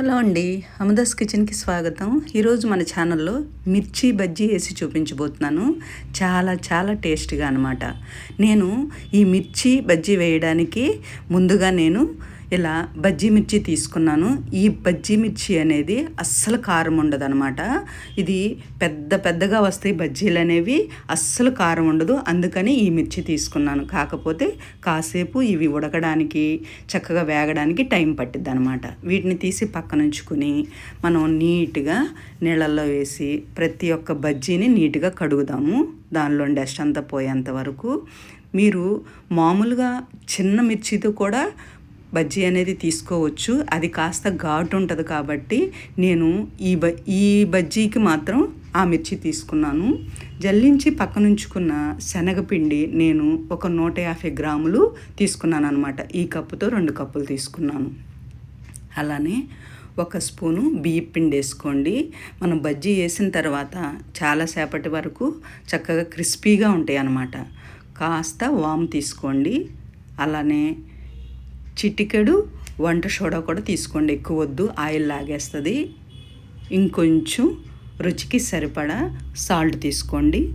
Hello అండి అమదాస్ కిచెన్కి స్వాగతం. ఈరోజు మన ఛానల్లో మిర్చి బజ్జీ వేసి చూపించబోతున్నాను. చాలా చాలా టేస్ట్గా అనమాట నేను ఈ మిర్చి బజ్జీ వేయడానికి ముందుగా నేను ఇలా బజ్జీ మిర్చి తీసుకున్నాను. ఈ బజ్జీ మిర్చి అనేది అస్సలు కారం ఉండదు అనమాట ఇది పెద్ద పెద్దగా వస్తాయి బజ్జీలు అనేవి అస్సలు కారం ఉండదు. అందుకని ఈ మిర్చి తీసుకున్నాను. కాకపోతే కాసేపు ఇవి ఉడకడానికి చక్కగా వేగడానికి టైం పట్టిద్ది అనమాట వీటిని తీసి పక్కన ఉంచుకుని మనం నీట్గా నీళ్ళల్లో వేసి ప్రతి ఒక్క బజ్జీని నీట్గా కడుగుదాము. దానిలో డస్ట్ అంతా పోయేంత వరకు. మీరు మామూలుగా చిన్న మిర్చితో కూడా బజ్జీ అనేది తీసుకోవచ్చు. అది కాస్త ఘాటు ఉంటుంది కాబట్టి నేను ఈ బ ఈ బజ్జీకి మాత్రం ఆ మిర్చి తీసుకున్నాను. జల్లించి పక్కనుంచుకున్న శనగపిండి నేను ఒక నూట యాభై గ్రాములు తీసుకున్నాను అనమాట ఈ కప్పుతో రెండు కప్పులు తీసుకున్నాను. అలానే ఒక స్పూను బియ్యం పిండి వేసుకోండి. మనం బజ్జీ వేసిన తర్వాత చాలాసేపటి వరకు చక్కగా క్రిస్పీగా ఉంటాయి అన్నమాట కాస్త వామ్ తీసుకోండి. అలానే చిటికెడు వంట సోడా కూడా తీసుకోండి. ఎక్కువ వద్దు ఆయిల్ లాగేస్తుంది. ఇంకొంచెం రుచికి సరిపడా సాల్ట్ తీసుకోండి.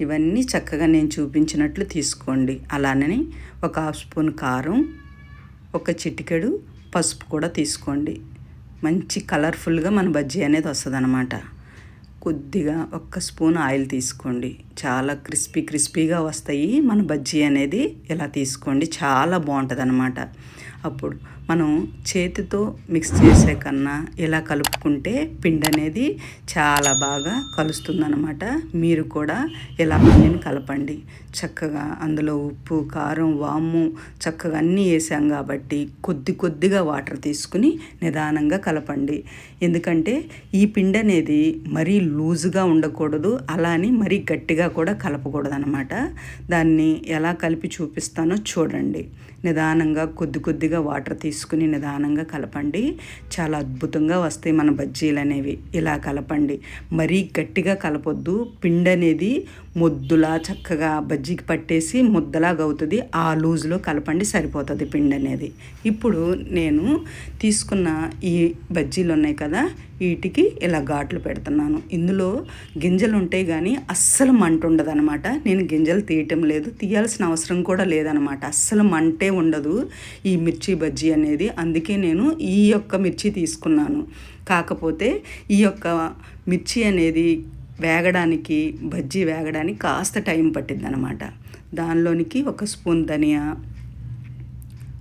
ఇవన్నీ చక్కగా నేను చూపించినట్లు తీసుకోండి. అలానే ఒక హాఫ్ స్పూన్ కారం ఒక చిటికెడు పసుపు కూడా తీసుకోండి. మంచి కలర్ఫుల్గా మన బజ్జీ అనేది వస్తుంది అనమాట కొద్దిగా ఒక్క స్పూన్ ఆయిల్ తీసుకోండి. చాలా క్రిస్పీ క్రిస్పీగా వస్తాయి. మన బజ్జీ అనేది ఇలా తీసుకోండి. చాలా బాగుంటుంది అన్నమాట అప్పుడు మనం చేతితో మిక్స్ చేసే కన్నా ఇలా కలుపుకుంటే పిండి అనేది చాలా బాగా కలుస్తుందన్నమాట. మీరు కూడా ఇలా పిండిని కలపండి. చక్కగా అందులో ఉప్పు కారం వాము చక్కగా అన్నీ వేసాం కాబట్టి కొద్ది కొద్దిగా వాటర్ తీసుకుని నిదానంగా కలపండి. ఎందుకంటే ఈ పిండి అనేది మరీ లూజుగా ఉండకూడదు. అలా అని మరీ గట్టిగా కూడా కలపకూడదు అనమాట దాన్ని ఎలా కలిపి చూపిస్తానో చూడండి. నిదానంగా కొద్ది కొద్దిగా వాటర్ తీసుకుని తీసుకుని నిదానంగా కలపండి. చాలా అద్భుతంగా వస్తాయి మన బజ్జీలు అనేవి. ఇలా కలపండి. మరీ గట్టిగా కలపొద్దు. పిండి అనేది ముద్దులా చక్కగా బజ్జీకి పట్టేసి ముద్దలాగా అవుతుంది. ఆ లూజ్లో కలపండి సరిపోతుంది పిండి అనేది. ఇప్పుడు నేను తీసుకున్న ఈ బజ్జీలు ఉన్నాయి కదా వీటికి ఇలా ఘాట్లు పెడుతున్నాను. ఇందులో గింజలు ఉంటాయి కానీ అస్సలు మంట ఉండదు అనమాట నేను గింజలు తీయటం లేదు. తీయాల్సిన అవసరం కూడా లేదనమాట అస్సలు మంటే ఉండదు ఈ మిర్చి బజ్జీ అనేది అనేది అందుకే నేను ఈ యొక్క మిర్చి తీసుకున్నాను. కాకపోతే ఈ యొక్క మిర్చి అనేది వేగడానికి బజ్జీ వేగడానికి కాస్త టైం పట్టింది అనమాట దానిలోనికి ఒక స్పూన్ ధనియా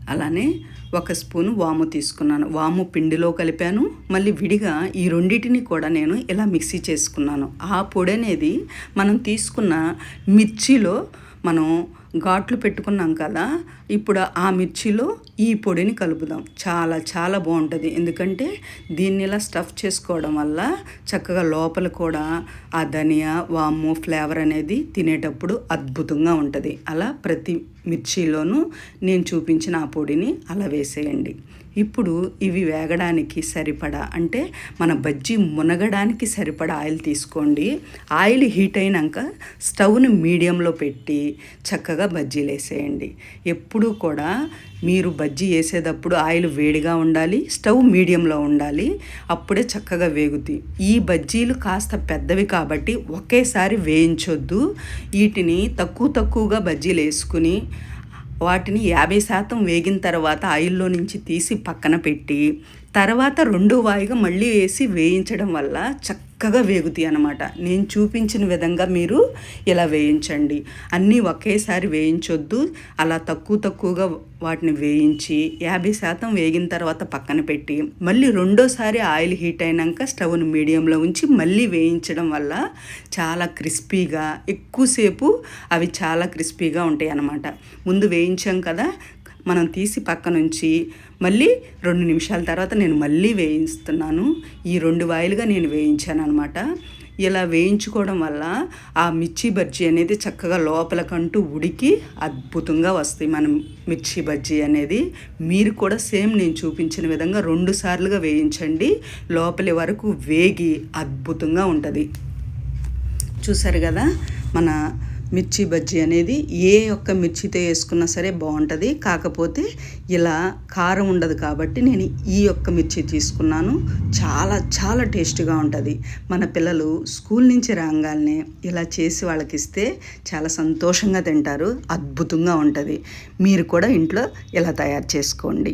అలానే ఒక స్పూను వాము తీసుకున్నాను. వాము పిండిలో కలిపాను. మళ్ళీ విడిగా ఈ రెండింటిని కూడా నేను ఇలా మిక్సీ చేసుకున్నాను. ఆ పొడి అనేది మనం తీసుకున్న మిర్చిలో మనం ఘాట్లు పెట్టుకున్నాం కదా ఇప్పుడు ఆ మిర్చిలో ఈ పొడిని కలుపుదాం. చాలా చాలా బాగుంటుంది. ఎందుకంటే దీన్ని ఇలా స్టఫ్ చేసుకోవడం వల్ల చక్కగా లోపల కూడా ఆ ధనియా వాము ఫ్లేవర్ అనేది తినేటప్పుడు అద్భుతంగా ఉంటుంది. అలా ప్రతి మిర్చిలోనూ నేను చూపించిన ఆ పొడిని అలా వేసేయండి. ఇప్పుడు ఇవి వేగడానికి సరిపడా అంటే మన బజ్జీ మునగడానికి సరిపడా ఆయిల్ తీసుకోండి. ఆయిల్ హీట్ అయినాక స్టవ్ని మీడియంలో పెట్టి చక్కగా బజ్జీలు వేసేయండి. ఎప్పుడూ కూడా మీరు బజ్జీ వేసేటప్పుడు ఆయిల్ వేడిగా ఉండాలి స్టవ్ మీడియంలో ఉండాలి అప్పుడే చక్కగా వేగుద్ది. ఈ బజ్జీలు కాస్త పెద్దవి కాబట్టి ఒకేసారి వేయించొద్దు. వీటిని తక్కువ తక్కువగా బజ్జీలు వేసుకుని వాటిని యాభై శాతం వేగిన తర్వాత ఆయిల్లో నుంచి తీసి పక్కన పెట్టి తర్వాత రెండు వాయిగా మళ్ళీ వేసి వేయించడం వల్ల చక్క చక్కగా వేగుతాయి అనమాట నేను చూపించిన విధంగా మీరు ఇలా వేయించండి. అన్నీ ఒకేసారి వేయించొద్దు. అలా తక్కువ తక్కువగా వాటిని వేయించి యాభై శాతం వేగిన తర్వాత పక్కన పెట్టి మళ్ళీ రెండోసారి ఆయిల్ హీట్ అయినాక స్టవ్ను మీడియంలో ఉంచి మళ్ళీ వేయించడం వల్ల చాలా క్రిస్పీగా ఎక్కువసేపు అవి చాలా క్రిస్పీగా ఉంటాయి అన్నమాట ముందు వేయించాం కదా మనం తీసి పక్క నుంచి మళ్ళీ రెండు నిమిషాల తర్వాత నేను మళ్ళీ వేయిస్తున్నాను. ఈ రెండు వాయిలుగా నేను వేయించాను అనమాట ఇలా వేయించుకోవడం వల్ల ఆ మిర్చి బజ్జీ అనేది చక్కగా లోపలకంటూ ఉడికి అద్భుతంగా వస్తాయి మనం మిర్చి బజ్జీ అనేది. మీరు కూడా సేమ్ నేను చూపించిన విధంగా రెండు సార్లుగా వేయించండి. లోపలి వరకు వేగి అద్భుతంగా ఉంటుంది. చూసారు కదా మన మిర్చి బజ్జీ అనేది ఏ ఒక్క మిర్చితో వేసుకున్నా సరే బాగుంటుంది. కాకపోతే ఇలా కారం ఉండదు కాబట్టి నేను ఈ ఒక్క మిర్చి తీసుకున్నాను. చాలా చాలా టేస్ట్గా ఉంటుంది. మన పిల్లలు స్కూల్ నుంచి రాగానే ఇలా చేసి వాళ్ళకి ఇస్తే చాలా సంతోషంగా తింటారు. అద్భుతంగా ఉంటుంది. మీరు కూడా ఇంట్లో ఇలా తయారు చేసుకోండి.